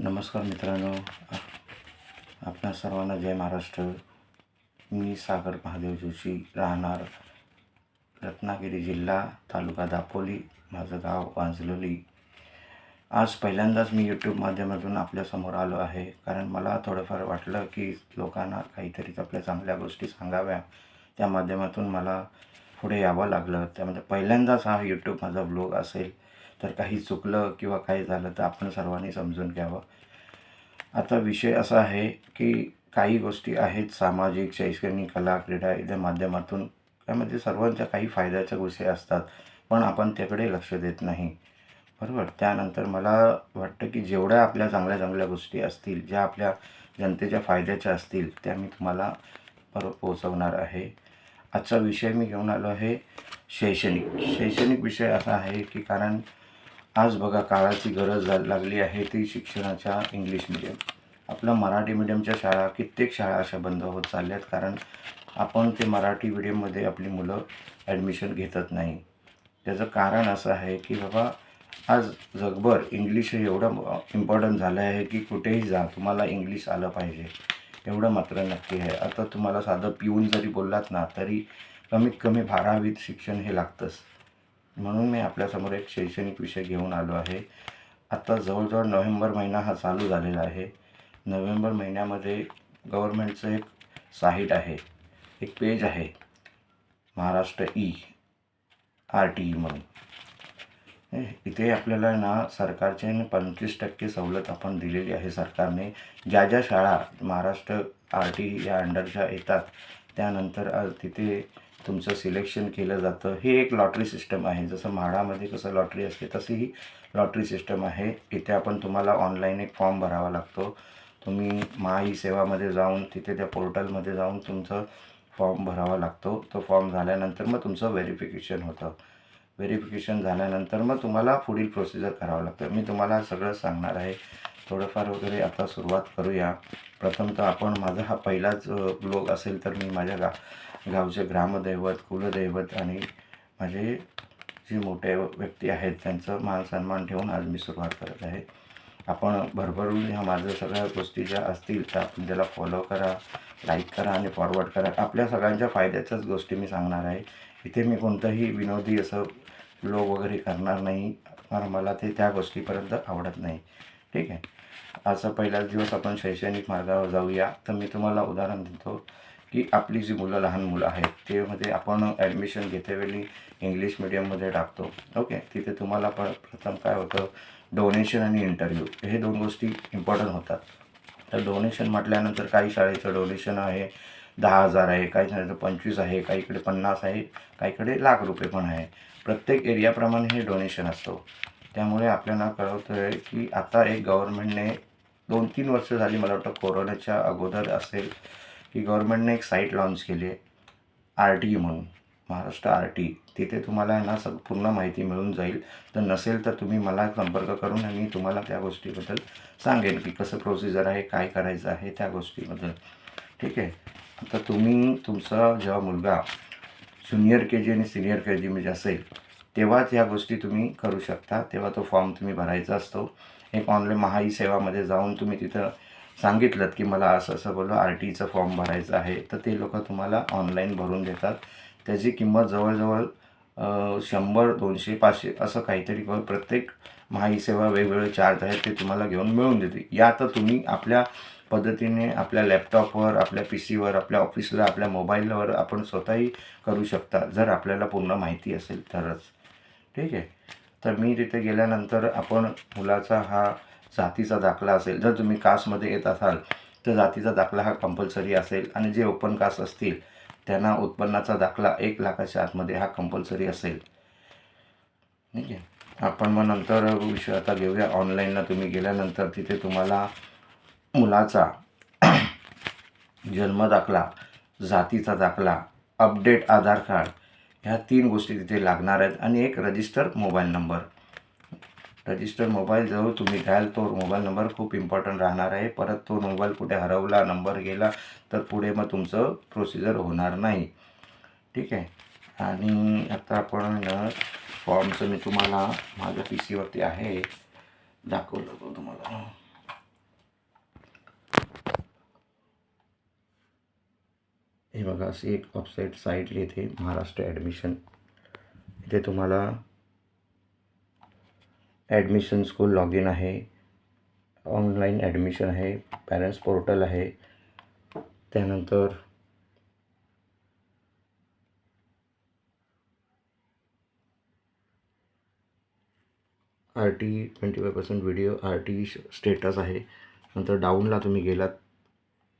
नमस्कार मित्रांनो. आपणा सर्वांना जय महाराष्ट्र. मी सागर महादेव जोशी राहणार रत्नागिरी जिल्हा तालुका दापोली माझं गाव वांजलोली. आज पहिल्यांदाच मी यूट्यूब माध्यमातून आपल्यासमोर आलो आहे. कारण मला थोडंफार वाटलं की लोकांना काहीतरी आपल्या चांगल्या गोष्टी सांगाव्या. त्या माध्यमातून मला पुढे यावं लागलं. त्यामध्ये पहिल्यांदाच हा यूट्यूब माझा ब्लॉग असेल. तर काही चुकलं किंवा काही झालं तर आपण सर्वांनी समजून घ्यावं. आता विषय असा आहे की काही गोष्टी आहेत सामाजिक शैक्षणिक कला क्रीडा इत्या माध्यमातून. त्यामध्ये सर्वांच्या काही फायद्याच्या गोष्टी असतात पण आपण त्याकडे लक्ष देत नाही. बरोबर? त्यानंतर मला वाटतं की जेवढ्या आपल्या चांगल्या चांगल्या गोष्टी असतील ज्या आपल्या जनतेच्या फायद्याच्या असतील त्या मी तुम्हाला बरोबर पोचवणार आहे. आजचा विषय मी घेऊन आलो आहे शैक्षणिक. शैक्षणिक विषय असा आहे की कारण आज बघा काळाची गरज लागली आहे ती शिक्षणाच्या इंग्लिश मिडियम आपल्या मराठी मिडियमच्या शाळा कित्येक शाळा अशा बंद होत चालल्यात कारण आपण ते मराठी मिडियममध्ये आपली मुलं ॲडमिशन घेतच नाही. त्याचं कारण असं आहे की बाबा आज जगभर इंग्लिश हे एवढं इम्पॉर्टंट झालं आहे की कुठेही जा तुम्हाला इंग्लिश आलं पाहिजे. एवढं मात्र नक्की आहे. आता तुम्हाला साधं पिऊन जरी बोललात ना तरी कमीत कमी बारावीत शिक्षण हे लागतंच. म्हणून मी आपल्यासमोर एक शैक्षणिक विषय घेऊन आलो आहे. आत्ता जवळजवळ नोव्हेंबर महिना हा चालू झालेला आहे. नोव्हेंबर महिन्यामध्ये गव्हर्मेंटचं एक साईट आहे. एक पेज आहे. Maharashtra E R T E म्हणून. इथे आपल्याला ना सरकारचे पंचवीस टक्के सवलत आपण दिलेली आहे सरकारने. ज्या ज्या शाळा महाराष्ट्र आर टी या अंडरच्या येतात त्यानंतर तिथे तुमचं सिलेक्शन केलं जातं. हे एक लॉटरी सिस्टम आहे. जसं म्हाडामध्ये कसं लॉटरी असते तशी ही लॉटरी सिस्टम आहे. इथे आपण तुम्हाला ऑनलाईन एक फॉर्म भरावा लागतो. तुम्ही महाई सेवामध्ये जाऊन तिथे त्या पोर्टलमध्ये जाऊन तुमचं फॉर्म भरावा लागतो. तो फॉर्म झाल्यानंतर मग तुमचं व्हेरिफिकेशन होतं. व्हेरिफिकेशन झाल्यानंतर मग तुम्हाला पुढील प्रोसिजर करावं लागतं. मी तुम्हाला सगळं सांगणार आहे. थोडंफार वगैरे आता सुरुवात करूया. प्रथमतः आपण माझा हा पहिलाच ब्लॉग असेल तर मी माझ्या गा गावचे ग्रामदैवत कुलदैवत आणि माझे जे मोठे व्यक्ती आहेत त्यांचं मान सन्मान ठेवून आज मी सुरुवात करत आहे. आपण भरभरून ह्या माझ्या सगळ्या गोष्टी ज्या असतील त्या आपण त्याला फॉलो करा लाईक करा आणि फॉरवर्ड करा. आपल्या सगळ्यांच्या फायद्याच्याच गोष्टी मी सांगणार आहे. इथे मी कोणतंही विनोदी असं लोक वगैरे करणार नाही कारण मला ते त्या गोष्टीपर्यंत आवडत नाही. ठीक आहे? आजचा पहिलाच दिवस आपण शैक्षणिक मार्गावर जाऊया. तर मी तुम्हाला उदाहरण देतो. की आपली जी मुलं लहान मुलं आहेत तेमध्ये आपण ॲडमिशन घेतेवेळी इंग्लिश मिडियममध्ये टाकतो. ओके तिथे तुम्हाला प प्रथम काय होतं डोनेशन आणि इंटरव्ह्यू हे दोन गोष्टी इम्पॉर्टंट होतात. तर डोनेशन म्हटल्यानंतर काही शाळेचं डोनेशन आहे दहा हजार आहे काही शाळेचं पंचवीस आहे काहीकडे पन्नास आहे काहीकडे लाख रुपये पण आहे. प्रत्येक एरियाप्रमाणे हे डोनेशन असतो. त्यामुळे आपल्याला कळवतं आहे की आता एक गव्हर्नमेंटने दोन तीन वर्ष झाली मला वाटतं कोरोनाच्या अगोदर असेल की गव्हर्नमेंटने एक साईट लॉन्च केली आहे आर टी म्हणून महाराष्ट्र आर टी तिथे तुम्हाला ना सग पूर्ण माहिती मिळून जाईल. तर नसेल तर तुम्ही मला संपर्क करून आणि मी तुम्हाला त्या गोष्टीबद्दल सांगेन की कसं प्रोसिजर आहे काय करायचं आहे त्या गोष्टीबद्दल. ठीक आहे? आता तुम्ही तुमचा जेव्हा मुलगा ज्युनियर के जी आणि सिनियर के जीमध्ये असेल तेव्हाच ह्या गोष्टी तुम्ही करू शकता. तेव्हा तो फॉर्म तुम्ही भरायचा असतो. एक ऑनलाईन महाई सेवामध्ये जाऊन तुम्ही तिथं सांगितलं की मला असं असं बोललं आर टीचं फॉर्म भरायचं आहे तर ते लोक तुम्हाला ऑनलाईन भरून देतात. त्याची किंमत जवळजवळ शंभर दोनशे पाचशे असं काहीतरी करून प्रत्येक महाई सेवा वेगवेगळे चार्ज आहेत ते तुम्हाला घेऊन मिळून देते या तर तुम्ही आपल्या पद्धतीने आपल्या लॅपटॉपवर आपल्या पी सीवर आपल्या ऑफिसला आपल्या मोबाईलवर आपण स्वतःही करू शकता जर आपल्याला पूर्ण माहिती असेल तरच. ठीक आहे? तर मी तिथे गेल्यानंतर आपण मुलाचा हा जातीचा दाखला असेल जर तुम्ही कास्टमध्ये येत असाल तर जातीचा दाखला हा कंपल्सरी असेल आणि जे ओपन कास्ट असतील त्यांना उत्पन्नाचा दाखला एक लाखाच्या आतमध्ये हा कंपल्सरी असेल. ठीक आहे आपण मग नंतर विषय आता घेऊया. ऑनलाईनला तुम्ही गेल्यानंतर तिथे तुम्हाला मुलाचा जन्म दाखला जातीचा दाखला अपडेट आधार कार्ड ह्या तीन गोष्टी तिथे लागणार आहेत आणि एक register mobile number register mobile जरूर तुम्ही घ्याल तो मोबाईल नंबर खूप इम्पॉर्टंट राहणार आहे. परत तो मोबाईल कुठे हरवला नंबर गेला तर पुढे मग तुमचं प्रोसिजर होणार नाही. ठीक आहे? आणि आता आपण फॉर्मचं मी तुम्हाला माझ्या पी सीवरती आहे. दाखवलं होतं तुम्हाला. हे बघा अशी एक वेबसाईट साईटली येते महाराष्ट्र ॲडमिशन इथे तुम्हाला ॲडमिशन स्कूल लॉग इन आहे. ऑनलाईन ॲडमिशन आहे. पॅरेंट्स पोर्टल आहे. त्यानंतर R T twenty five percent video R T status आहे. नंतर डाऊनला तुम्ही गेलात.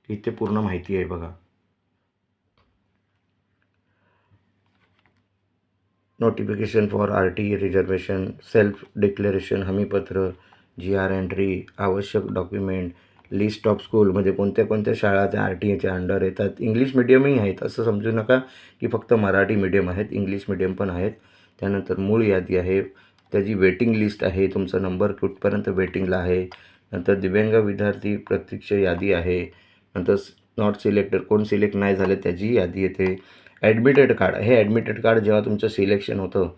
की ते पूर्ण माहिती आहे बघा. Notification for R T reservation self declaration हमीपत्र जी आर एंट्री आवश्यक डॉक्युमेंट लिस्ट ऑफ स्कूल म्हणजे कोणत्या कोणत्या शाळा त्या आर टी एच्या अंडर येतात. इंग्लिश मिडियमही आहेत असं समजू नका की फक्त मराठी मिडियम आहेत इंग्लिश मिडियम पण आहेत. त्यानंतर मूळ यादी आहे त्याची वेटिंग लिस्ट आहे तुमचा नंबर कुठपर्यंत वेटिंगला आहे. नंतर दिव्यांग विद्यार्थी प्रत्यक्ष यादी आहे. नंतर नॉट सिलेक्टर कोण सिलेक्ट नाही झाले त्याची यादी येते. ॲडमिटेड कार्ड हे ॲडमिटेड कार्ड जेव्हा तुमचं सिलेक्शन होतं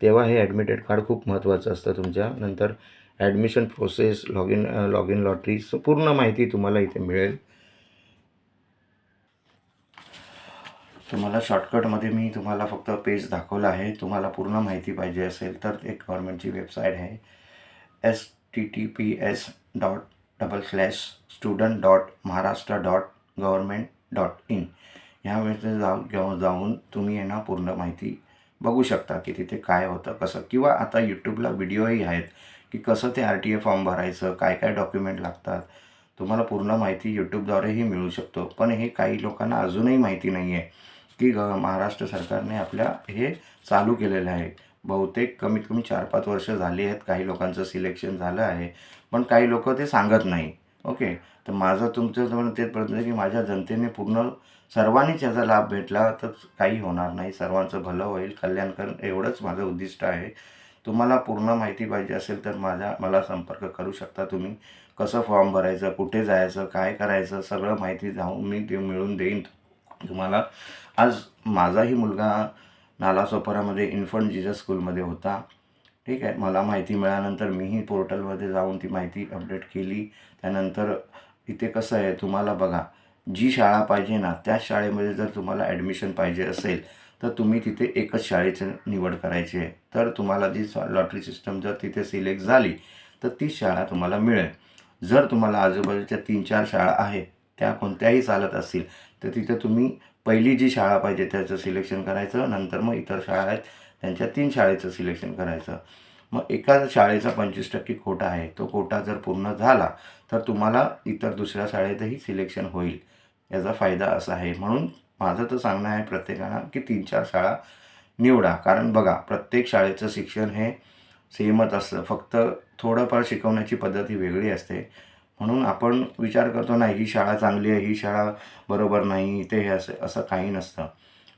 तेव्हा हे ॲडमिटेड कार्ड खूप महत्त्वाचं असतं तुमच्या. नंतर admission process log in log in lottery पूर्ण माहिती तुम्हाला इथे मिळेल. तुम्हाला शॉर्टकटमध्ये मी तुम्हाला फक्त पेज दाखवलं आहे. तुम्हाला पूर्ण माहिती पाहिजे असेल तर एक गव्हर्नमेंटची वेबसाईट आहे. S T T P S dot double slash student dot Maharashtra dot government dot in ह्या वेळेस जाऊ घेऊन जाऊन तुम्ही आहे ना पूर्ण माहिती बघू शकता की तिथे काय होतं कसं. किंवा आता यूट्यूबला व्हिडिओही आहेत की कसं ते आर टी ए फॉर्म भरायचं काय काय डॉक्युमेंट लागतात. तुम्हाला पूर्ण माहिती यूट्यूबद्वारेही मिळू शकतो. पण हे काही लोकांना अजूनही माहिती नाही आहे की ग महाराष्ट्र सरकारने आपल्या हे चालू केलेलं आहे. बहुतेक कमीत कमी चार पाच वर्ष झाली आहेत काही लोकांचं सिलेक्शन झालं आहे. पण काही लोक ते सांगत नाही. ओके. तर माझं तुमचं म्हणून तेच प्रयत्न की माझ्या जनतेने पूर्ण सर्वांनीच याचा लाभ भेटला तर काही होणार नाही. सर्वांचं भलं होईल. कल्याणकरण एवढंच माझं उद्दिष्ट आहे. तुम्हाला पूर्ण माहिती पाहिजे असेल तर माझ्या मला संपर्क करू शकता तुम्ही. कसं फॉर्म भरायचं कुठे जायचं काय करायचं सगळं माहिती जाऊन मी ते मिळून देईन तुम्हाला. आज माझाही मुलगा नालासोपारामध्ये इन्फंट जीजस स्कूलमध्ये होता. ठीक आहे. मला माहिती मिळाल्यानंतर मीही पोर्टलमध्ये जाऊन ती माहिती अपडेट केली. त्यानंतर इथे कसं आहे तुम्हाला बघा जी शाळा पाहिजे ना त्याच शाळेमध्ये जर तुम्हाला ॲडमिशन पाहिजे असेल तर तुम्ही तिथे एकच शाळेची निवड करायची आहे. तर तुम्हाला जी लॉटरी सिस्टम जर तिथे सिलेक्ट झाली तर ती शाळा तुम्हाला मिळेल. जर तुम्हाला आजूबाजूच्या तीन चार शाळा आहेत त्या कोणत्याही चालत असतील तर तिथे तुम्ही पहिली जी शाळा पाहिजे त्याचं सिलेक्शन करायचं. नंतर मग इतर शाळा आहेत त्यांच्या तीन शाळेचं सिलेक्शन करायचं. मग एका शाळेचा पंचवीस टक्के कोटा आहे. तो कोटा जर पूर्ण झाला तर तुम्हाला इतर दुसऱ्या शाळेतही सिलेक्शन होईल. याचा फायदा असा आहे. म्हणून माझं तर सांगणं आहे प्रत्येकाला की तीन चार शाळा निवडा. कारण बघा प्रत्येक शाळेचं शिक्षण हे सेमच असतं. फक्त थोडंफार शिकवण्याची पद्धत ही वेगळी असते. म्हणून आपण विचार करतो नाही ही शाळा चांगली आहे ही शाळा बरोबर नाही ते हे असं असं काही नसतं.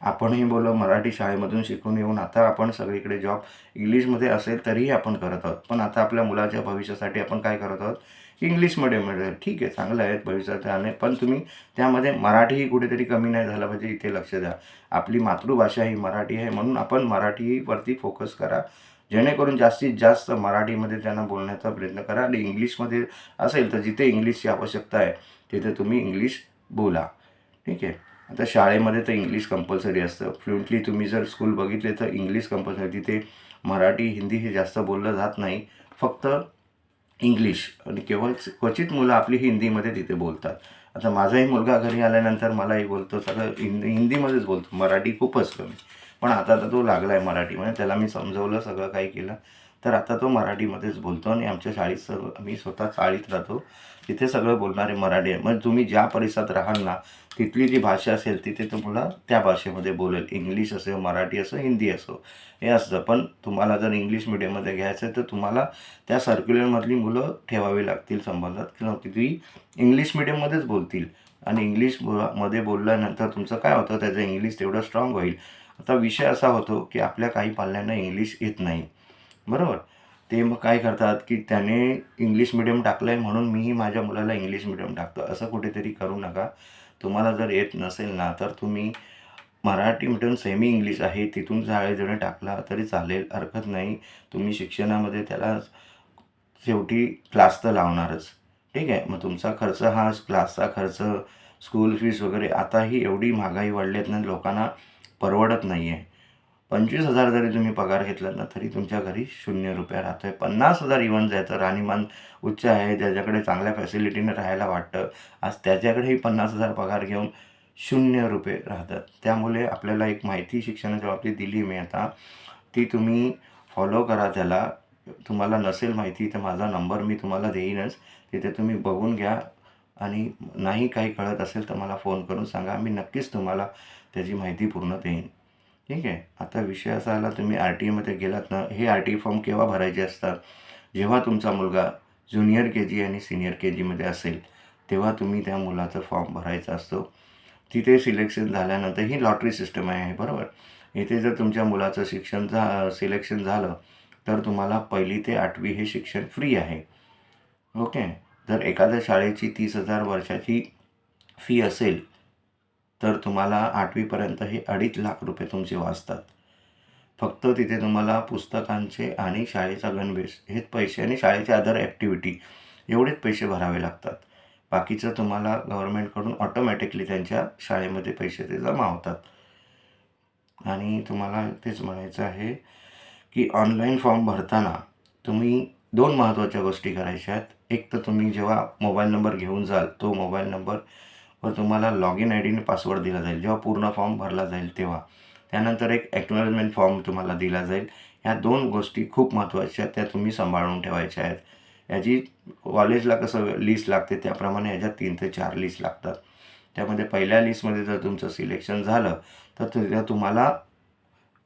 आपणही बोललो मराठी शाळेमधून शिकून येऊन आता आपण सगळीकडे जॉब इंग्लिशमध्ये असेल तरीही आपण करत आहोत. पण आता आपल्या मुलाच्या भविष्यासाठी आपण काय करत आहोत? इंग्लिश मिडियममध्ये ठीक आहे चांगलं आहे भविष्यात आणि पण तुम्ही त्यामध्ये मराठीही कुठेतरी कमी नाही झालं पाहिजे इथे लक्ष द्या. आपली मातृभाषा ही मराठी आहे म्हणून आपण मराठीवरती फोकस करा. जेणेकरून जास्तीत जास्त मराठीमध्ये त्यांना बोलण्याचा प्रयत्न करा आणि इंग्लिशमध्ये असेल तर जिथे इंग्लिशची आवश्यकता आहे तिथे तुम्ही इंग्लिश बोला. ठीक आहे? आता शाळेमध्ये तर इंग्लिश कंपल्सरी असतं. फ्लुएंटली तुम्ही जर स्कूल बघितले तर इंग्लिश कंपल्सरी तिथे मराठी हिंदी हे जास्त बोललं जात नाही. फक्त इंग्लिश आणि केवळ क्वचित मुलं आपली हिंदीमध्ये तिथे बोलतात. आता माझाही मुलगा घरी आल्यानंतर मलाही बोलतो सगळं हिंदी हिंदीमध्येच बोलतो. मराठी खूपच कमी. पण आता तर तो लागला आहे मराठीमध्ये म्हणजे त्याला मी समजवलं सगळं काही केलं. तर आता तो मराठीमध्येच बोलतो आणि आमच्या शाळेत सगळं मी स्वतः चाळीत राहतो. तिथे सगळं बोलणारे मराठी आहे मग तुम्ही ज्या परिसरात राहाल ना तिथली जी भाषा असेल तिथे तुम्हाला त्या भाषेमध्ये बोलेल. इंग्लिश असो मराठी असो हिंदी असो. हे असतं. पण तुम्हाला जर इंग्लिश मिडियममध्ये घ्यायचं आहे तर तुम्हाला त्या सर्क्युलरमधली मुलं ठेवावी लागतील संबंधात. किंवा ती इंग्लिश मिडियममध्येच बोलतील. आणि इंग्लिशमध्ये बोलल्यानंतर तुमचं काय होतं? त्याचं इंग्लिश तेवढं स्ट्रॉंग होईल. आता विषय असा होतो की आपल्या काही पाल्यांना इंग्लिश येत नाही. बरोबर. ते मग काय करतात की त्याने इंग्लिश मिडियम टाकलं आहे म्हणून मीही माझ्या मुलाला इंग्लिश मिडियम टाकतो. असं कुठेतरी करू नका. तुम्हाला जर येत नसेल ना तर तुम्ही मराठी मिडियम सेमी इंग्लिश आहे. तिथून जरी टाकला तरी चालेल. हरकत नाही. तुम्ही शिक्षणामध्ये त्याला शेवटी क्लास तर लावणारच. ठीक आहे? मग तुमचा खर्च हा क्लासचा खर्च स्कूल फीस वगैरे आताही एवढी महागाई वाढली आहेत ना लोकांना परवडत नाही आहे पंचवीस हजार जरी तुम्ही पगार घेतला ना तरी तुमच्या घरी शून्य रुपया राहतो आहे पन्नास हजार इव्हन जायचं राहणीमान उच्च आहे ज्याच्याकडे चांगल्या फॅसिलिटीने राहायला वाटतं आज त्याच्याकडेही पन्नास हजार पगार घेऊन शून्य रुपये राहतात. त्यामुळे आपल्याला एक माहिती शिक्षणाच्या बाबतीत दिली मी आता. ती तुम्ही फॉलो करा त्याला. तुम्हाला नसेल माहिती तर माझा नंबर मी तुम्हाला देईनच. तिथे तुम्ही बघून घ्या. आणि नाही काही कळत असेल तर मला फोन करून सांगा. मी नक्कीच तुम्हाला त्याची माहिती पूर्ण देईन. ठीक आहे. आता विषय असा आला तुम्ही आर टी एमध्ये गेलात ना हे आर टी फॉर्म केव्हा भरायचे असतात? जेव्हा तुमचा मुलगा ज्युनियर के जी आणि सिनियर के जीमध्ये असेल तेव्हा तुम्ही त्या मुलाचा फॉर्म भरायचा असतो. तिथे सिलेक्शन झाल्यानंतर ही लॉटरी सिस्टम आहे बरोबर? इथे जर तुमच्या मुलाचं शिक्षण झा सिलेक्शन झालं तर तुम्हाला पहिली ते आठवी हे शिक्षण फ्री आहे. ओके? जर एखाद्या शाळेची तीस हजार वर्षाची फी असेल तर तुम्हाला आठवीपर्यंत हे अडीच लाख रुपये तुमचे वाचतात. फक्त तिथे तुम्हाला पुस्तकांचे आणि शाळेचा गणवेश हेच पैसे आणि शाळेचे अदर ॲक्टिव्हिटी एवढेच पैसे भरावे लागतात. बाकीचं तुम्हाला गव्हर्मेंटकडून ऑटोमॅटिकली त्यांच्या शाळेमध्ये पैसे ते जमा होतात. आणि तुम्हाला तेच म्हणायचं आहे की ऑनलाईन फॉर्म भरताना तुम्ही दोन महत्त्वाच्या गोष्टी करायच्या आहेत. एक तर तुम्ही जेव्हा मोबाईल नंबर घेऊन जाल तो मोबाईल नंबर व तुम्हाला लॉग इन आय डी आणि पासवर्ड दिला जाईल. जेव्हा पूर्ण फॉर्म भरला जाईल तेव्हा. त्यानंतर एक ॲक्नॉलेजमेंट फॉर्म तुम्हाला दिला जाईल. ह्या दोन गोष्टी खूप महत्त्वाच्या त्या तुम्ही सांभाळून ठेवायच्या आहेत. याची कॉलेजला कसं लिस्ट लागते त्याप्रमाणे याच्यात तीन ते चार लिस्ट लागतात. त्यामध्ये पहिल्या लिस्टमध्ये जर तुमचं सिलेक्शन झालं तर तिथे तुम्हाला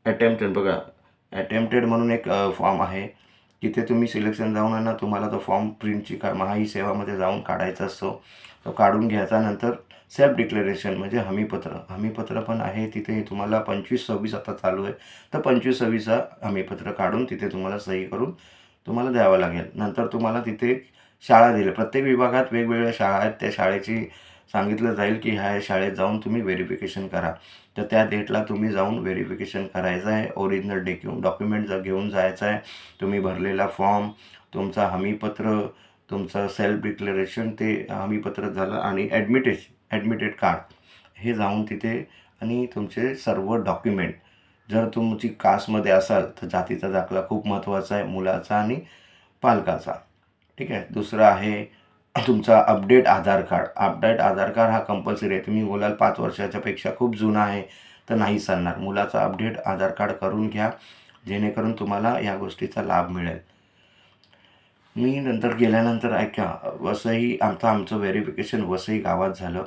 अटेम्प्टेड बघा अटेम्प्टेड म्हणून एक फॉर्म आहे. तिथे तुम्ही सिलेक्शन जाऊन आहे ना तुम्हाला तो फॉर्म प्रिंटची का महाई सेवामध्ये जाऊन काढायचा असतो. तो काढून घ्यायचा नंतर सेल्फ डिक्लेरेशन म्हणजे हमीपत्र. हमीपत्र पण आहे तिथे तुम्हाला पंचवीस सव्वीस आता चालू आहे. तर पंचवीस सव्वीसचा हमीपत्र काढून तिथे तुम्हाला सही करून तुम्हाला द्यावं लागेल. नंतर तुम्हाला तिथे शाळा दिली. प्रत्येक विभागात वेगवेगळ्या शाळा आहेत. त्या शाळेची सांगितलं जाईल की ह्या शाळेत जाऊन तुम्ही व्हेरिफिकेशन करा. तर त्या डेटला तुम्ही जाऊन व्हेरिफिकेशन करायचं आहे. ओरिजिनल डेक्यू डॉक्युमेंट जर घेऊन जायचं आहे तुम्ही भरलेला फॉर्म तुमचा हमीपत्र तुमचं सेल्फ डिक्लेरेशन ते हमीपत्र झालं आणि ॲडमिटेज ॲडमिटेड कार्ड हे जाऊन तिथे आणि तुमचे सर्व डॉक्युमेंट जर तुमची कास्टमध्ये असाल तर जातीचा दाखला खूप महत्त्वाचा आहे मुलाचा आणि पालकाचा. ठीक आहे? दुसरं आहे तुमचा update Aadhaar card. Update Aadhaar card हा कंपल्सरी आहे. तुम्ही बोलाल पाच वर्षाच्या पेक्षा खूप जुना आहे तर नाही चालणार. मुलाचा अपडेट आधार कार्ड करून घ्या जेणेकरून तुम्हाला या गोष्टीचा लाभ मिळेल. मी नंतर गेल्यानंतर ऐका वसई आमचं आमचं व्हेरिफिकेशन वसई गावात झालं.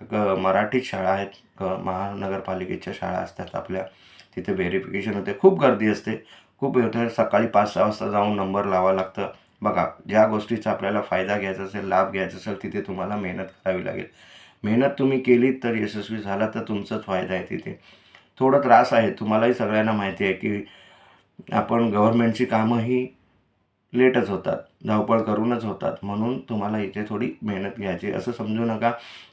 ग मराठीत शाळा आहेत. ग महानगरपालिकेच्या शाळा असतात आपल्या. तिथे व्हेरिफिकेशन होते. खूप गर्दी असते. खूप होते. सकाळी पाच सहा वाजता जाऊन नंबर लावा लागतं. बघा ज्या गोष्टीचा आपल्याला फायदा घ्यायचा असेल लाभ घ्यायचा असेल तिथे तुम्हाला मेहनत करावी लागेल. मेहनत तुम्ही केलीत तर यशस्वी झाला तर तुमचाच फायदा आहे तिथे. थोडं त्रास आहे. तुम्हालाही सगळ्यांना माहिती आहे की आपण गव्हर्मेंटची कामंही लेटच होतात धावपळ करूनच होतात. म्हणून तुम्हाला इथे थोडी मेहनत घ्यायची असं समजू नका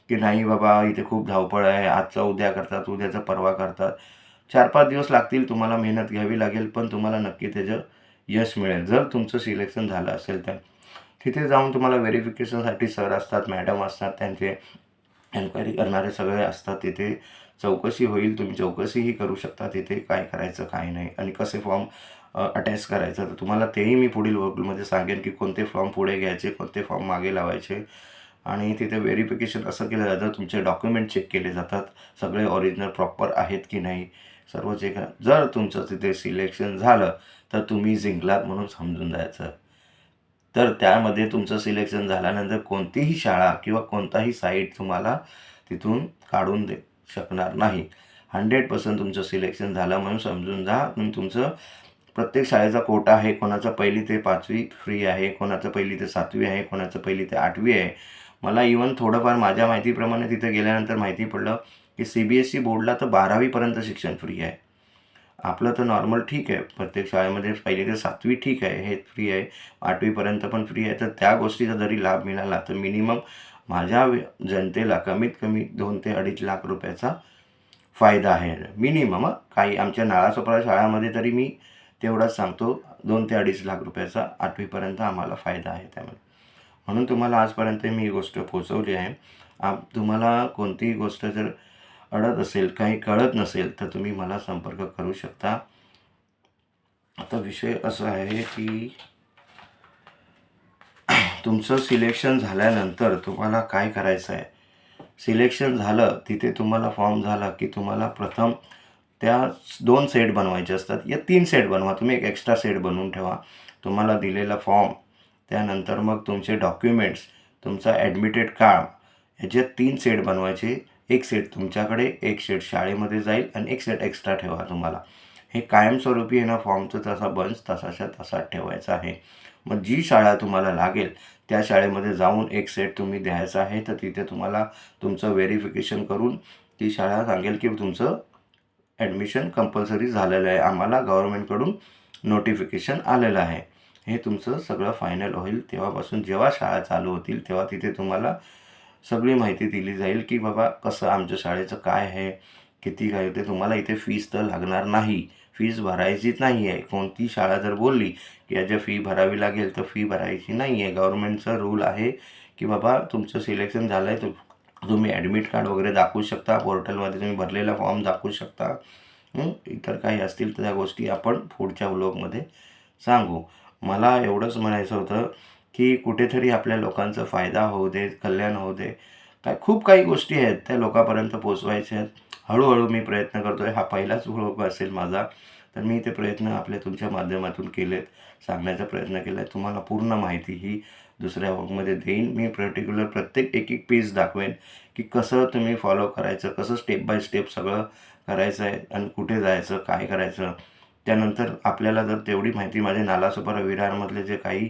की नाही बाबा इथे खूप धावपळ आहे आजचा उद्या करतात उद्याचा परवा करतात. चार पाच दिवस लागतील तुम्हाला मेहनत घ्यावी लागेल पण तुम्हाला नक्की त्याचं यश मिळेल. जर तुमचं सिलेक्शन झालं असेल तर. तिथे जाऊन तुम्हाला व्हेरिफिकेशनसाठी सर असतात मॅडम असतात त्यांचे एन्क्वायरी करणारे सगळे असतात. तिथे चौकशी होईल तुम्ही चौकशीही करू शकता. तिथे काय करायचं काय नाही आणि कसे फॉर्म अटॅच करायचं. तर तुम्हाला तेही मी पुढील वर्गमध्ये सांगेन की कोणते फॉर्म पुढे घ्यायचे कोणते फॉर्म मागे लावायचे. आणि तिथे व्हेरिफिकेशन असं केलं जातं तुमचे डॉक्युमेंट चेक केले जातात. सगळे ओरिजिनल प्रॉपर आहेत की नाही. सर्व चेक जर तुमचं तिथे सिलेक्शन झालं तर तुम्ही जिंकलात म्हणून समजून जायचं. तर त्यामध्ये तुमचं सिलेक्शन झाल्यानंतर कोणतीही शाळा किंवा कोणताही साईट तुम्हाला तिथून काढून दे शकणार नाही. हंड्रेड पर्सेंट तुमचं सिलेक्शन झालं म्हणून समजून जा. तुम्ही तुमचं प्रत्येक शाळेचा कोटा आहे कोणाचा पहिली ते पाचवी फ्री आहे कोणाचं पहिली ते सातवी आहे कोणाचं पहिली ते आठवी आहे. मला इवन थोडंफार माझ्या माहितीप्रमाणे तिथे गेल्यानंतर माहिती पडलं की सी बी एस ई बोर्डला तर बारावीपर्यंत शिक्षण फ्री आहे. आपलं तर नॉर्मल ठीक आहे. प्रत्येक शाळेमध्ये पहिली ते सातवी ठीक आहे हे फ्री आहे. आठवीपर्यंत पण फ्री आहे. तर त्या गोष्टीचा जरी लाभ मिळाला तर मिनिमम माझ्या जनतेला कमीत कमी दोन ते अडीच लाख रुपयाचा फायदा आहे. मिनिमम काही आमच्या नाळासोपारा शाळामध्ये तरी मी तेवढाच सांगतो दोन ते अडीच लाख रुपयाचा आठवीपर्यंत आम्हाला फायदा आहे त्यामध्ये. म्हणून तुम्हाला आजपर्यंत मी ही गोष्ट पोचवली आहे. आप तुम्हाला कोणतीही गोष्ट जर अडत असेल काही कळत नसेल तर तुम्ही मला संपर्क करू शकता. आता विषय असा आहे की तुमचं सिलेक्शन झाल्यानंतर तुम्हाला काय करायचं आहे? सिलेक्शन झालं तिथे तुम्हाला फॉर्म झाला की तुम्हाला प्रथम त्या दोन सेट बनवायचे असतात. या तीन सेट बनवा. तुम्ही एक एक्स्ट्रा सेट बनवून ठेवा. तुम्हाला दिलेला फॉर्म त्यानंतर मग तुमचे डॉक्युमेंट्स तुमचा ॲडमिटेड कार्ड याचे तीन सेट बनवायचे. एक सेट तुमच्याकडे एक सेट शाळेमध्ये जाईल आणि एक सेट एक्स्ट्रा ठेवा तुम्हाला. हे कायमस्वरूपी आहे ना फॉर्मचं तसा बंच तसाच्या तसाच ठेवायचा आहे. मग जी शाळा तुम्हाला लागेल त्या शाळेमध्ये जाऊन एक सेट तुम्ही द्यायचा आहे तर तिथे तुम्हाला तुमचं व्हेरिफिकेशन करून ती शाळा सांगेल की तुमचं ॲडमिशन कंपल्सरी झालेलं आहे. आम्हाला गव्हर्मेंटकडून नोटिफिकेशन आलेलं आहे. हे तुमचं सगळं फायनल होईल तेव्हापासून. जेव्हा शाळा चालू होतील तेव्हा तिथे तुम्हाला सगळी माहिती दिली जाईल की बाबा कसं आमच्या शाळेचं काय आहे किती काय ते तुम्हाला इथे फीस तर लागणार नाही. फीज भरायचीच नाही आहे. कोणती शाळा जर बोलली की याच्या फी भरावी लागेल तर फी भरायची नाही आहे. गव्हर्मेंटचा रूल आहे की बाबा तुमचं सिलेक्शन झालं आहे तर तुम्ही ॲडमिट कार्ड वगैरे दाखवू शकता. पोर्टलमध्ये तुम्ही भरलेला फॉर्म दाखवू शकता. इतर काही असतील तर त्या गोष्टी आपण पुढच्या व्लॉगमध्ये सांगू. मला एवढंच म्हणायचं होतं की कुठेतरी आपल्या लोकांचा फायदा होऊ दे कल्याण होऊ दे. काय खूप काही गोष्टी आहेत त्या लोकांपर्यंत पोचवायच्या आहेत. हळूहळू मी प्रयत्न करतो आहे हा पहिलाच व्लॉग असेल माझा तर मी ते प्रयत्न आपल्या तुमच्या माध्यमातून केलेत सांगण्याचा प्रयत्न केला आहे तुम्हाला पूर्ण माहिती ही दुसऱ्या व्लॉगमध्ये देईन. मी पर्टिक्युलर प्रत्येक एक एक पेज दाखवेन की कसं तुम्ही फॉलो करायचं कसं स्टेप बाय स्टेप सगळं करायचं आहे आणि कुठे जायचं काय करायचं. त्यानंतर आपल्याला जर तेवढी माहिती माझे नालासोपारा विरारमधले जे काही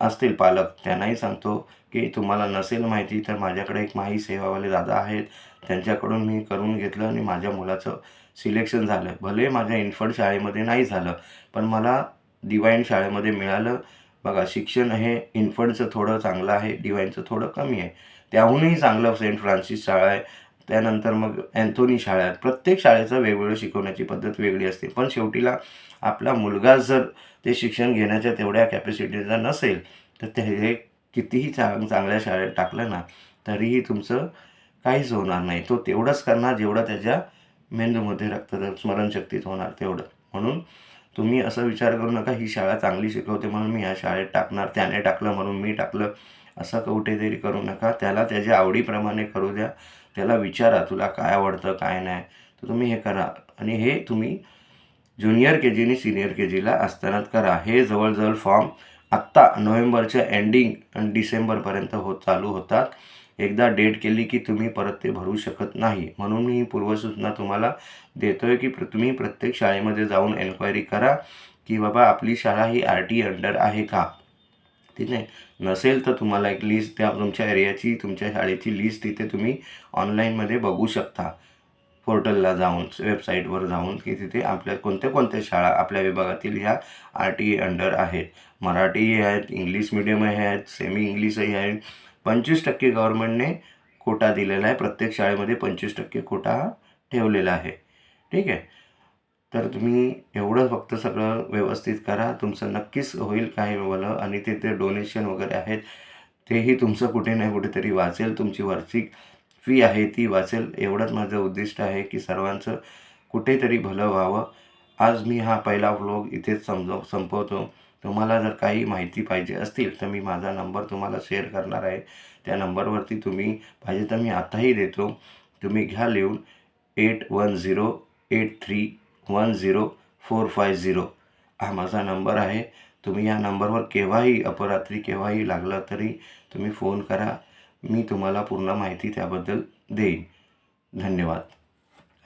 असतील पालक. त्यांनाही सांगतो की तुम्हाला नसेल माहिती तर माझ्याकडे एक माही सेवावाले दादा आहेत. त्यांच्याकडून मी करून घेतलं आणि माझ्या मुलाचं सिलेक्शन झालं. भले माझ्या इन्फंट शाळेमध्ये नाही झालं पण मला डिवाईन शाळेमध्ये मिळालं. बघा शिक्षण हे इन्फंटचं थोडं चांगलं आहे डिवाईनचं थोडं कमी आहे. त्याहूनही चांगलं सेंट फ्रान्सिस शाळा आहे. त्यानंतर मग अँथोनी शाळा प्रत्येक शाळेचं वेगवेगळं शिकवण्याची पद्धत वेगळी असते. पण शेवटीला आपला मुलगा जर ते शिक्षण घेण्याच्या तेवढ्या कॅपॅसिटीचा नसेल तर ते हे कितीही चांग चांगल्या शाळेत टाकलं ना तरीही तुमचं काहीच होणार नाही. तो तेवढंच करणार जेवढं त्याच्या मेंदूमध्ये रक्त स्मरणशक्तीत होणार तेवढं. म्हणून तुम्ही असं विचार करू नका ही शाळा चांगली शिकवते म्हणून मी ह्या शाळेत टाकणार त्याने टाकलं म्हणून मी टाकलं असं कुठेतरी करू नका. त्याला त्याच्या आवडीप्रमाणे करू द्या. त्याला विचारा तुला काय आवडतं काय नाही. तर तुम्ही हे करा. आणि हे तुम्ही ज्युनियर के जी आणि सिनियर के जीला असतानाच करा. हे जवळजवळ फॉर्म आत्ता नोव्हेंबरच्या एंडिंग आणि डिसेंबरपर्यंत होत चालू होतात. एकदा डेट केली की तुम्ही परत ते भरू शकत नाही. म्हणून मी ही पूर्वसूचना तुम्हाला देतो आहे की प्र तुम्ही प्रत्येक शाळेमध्ये जाऊन एन्क्वायरी करा की बाबा आपली शाळा ही आर टी अंडर आहे का? ठीक आहे नसेल तर तुम्हाला एक लिस्ट त्या तुमच्या एरियाची तुमच्या शाळेची लिस्ट तिथे तुम्ही ऑनलाईनमध्ये बघू शकता. पोर्टलला जाऊन वेबसाईटवर जाऊन की तिथे आपल्या कोणत्या कोणत्या शाळा आपल्या विभागातील ह्या आर टी अंडर आहेत मराठीही आहेत इंग्लिश मिडियमही आहेत सेमी इंग्लिशही आहेत. पंचवीस टक्के गव्हर्नमेंटने कोटा दिलेला आहे. प्रत्येक शाळेमध्ये पंचवीस टक्के कोटा हा ठेवलेला आहे. ठीक आहे? तर तुम्ही एवढं फक्त सगळं व्यवस्थित करा. तुमचं नक्कीच होईल काय भलं आणि तिथे डोनेशन वगैरे आहेत तेही तुमचं कुठे नाही कुठेतरी वाचेल. तुमची वार्षिक फी आहे ती वाचेल. एवढंच माझं उद्दिष्ट आहे की सर्वांचं कुठेतरी भलं व्हावं. आज मी हा पहिला व्लॉग इथेच समजव संपवतो. तुम्हाला जर काही माहिती पाहिजे असतील तर मी माझा नंबर तुम्हाला शेअर करणार आहे. त्या नंबरवरती तुम्ही पाहिजे तर मी आताही देतो. तुम्ही घ्या लिहून. Eight one zero eight three one zero four five zero हा माझा नंबर आहे. तुम्ही या नंबरवर केव्हाही अपरात्री केव्हाही लागला तरी तुम्ही फोन करा. मी तुम्हाला पूर्ण माहिती त्याबद्दल देईन. धन्यवाद.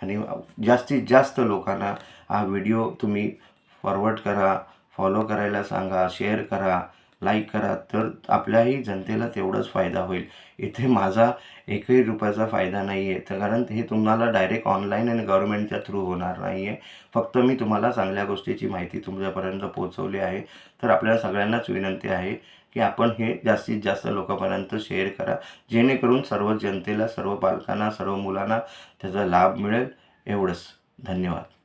आणि जास्तीत जास्त लोकांना हा व्हिडिओ तुम्ही फॉरवर्ड करा फॉलो करायला सांगा शेअर करा. लाईक करा तर आपल्याही जनतेला तेवढंच फायदा होईल. इथे माझा एकही रुपयाचा फायदा नाही आहे तर कारण हे तुम्हाला डायरेक्ट ऑनलाईन आणि गव्हर्नमेंटच्या थ्रू होणार नाही आहे फक्त मी तुम्हाला चांगल्या गोष्टीची माहिती तुमच्यापर्यंत पोहोचवली आहे. तर आपल्या सगळ्यांनाच विनंती आहे की आपण हे जास्तीत जास्त लोकांपर्यंत शेअर करा. जेणेकरून सर्व जनतेला सर्व पालकांना सर्व मुलांना त्याचा लाभ मिळेल. एवढंच. धन्यवाद.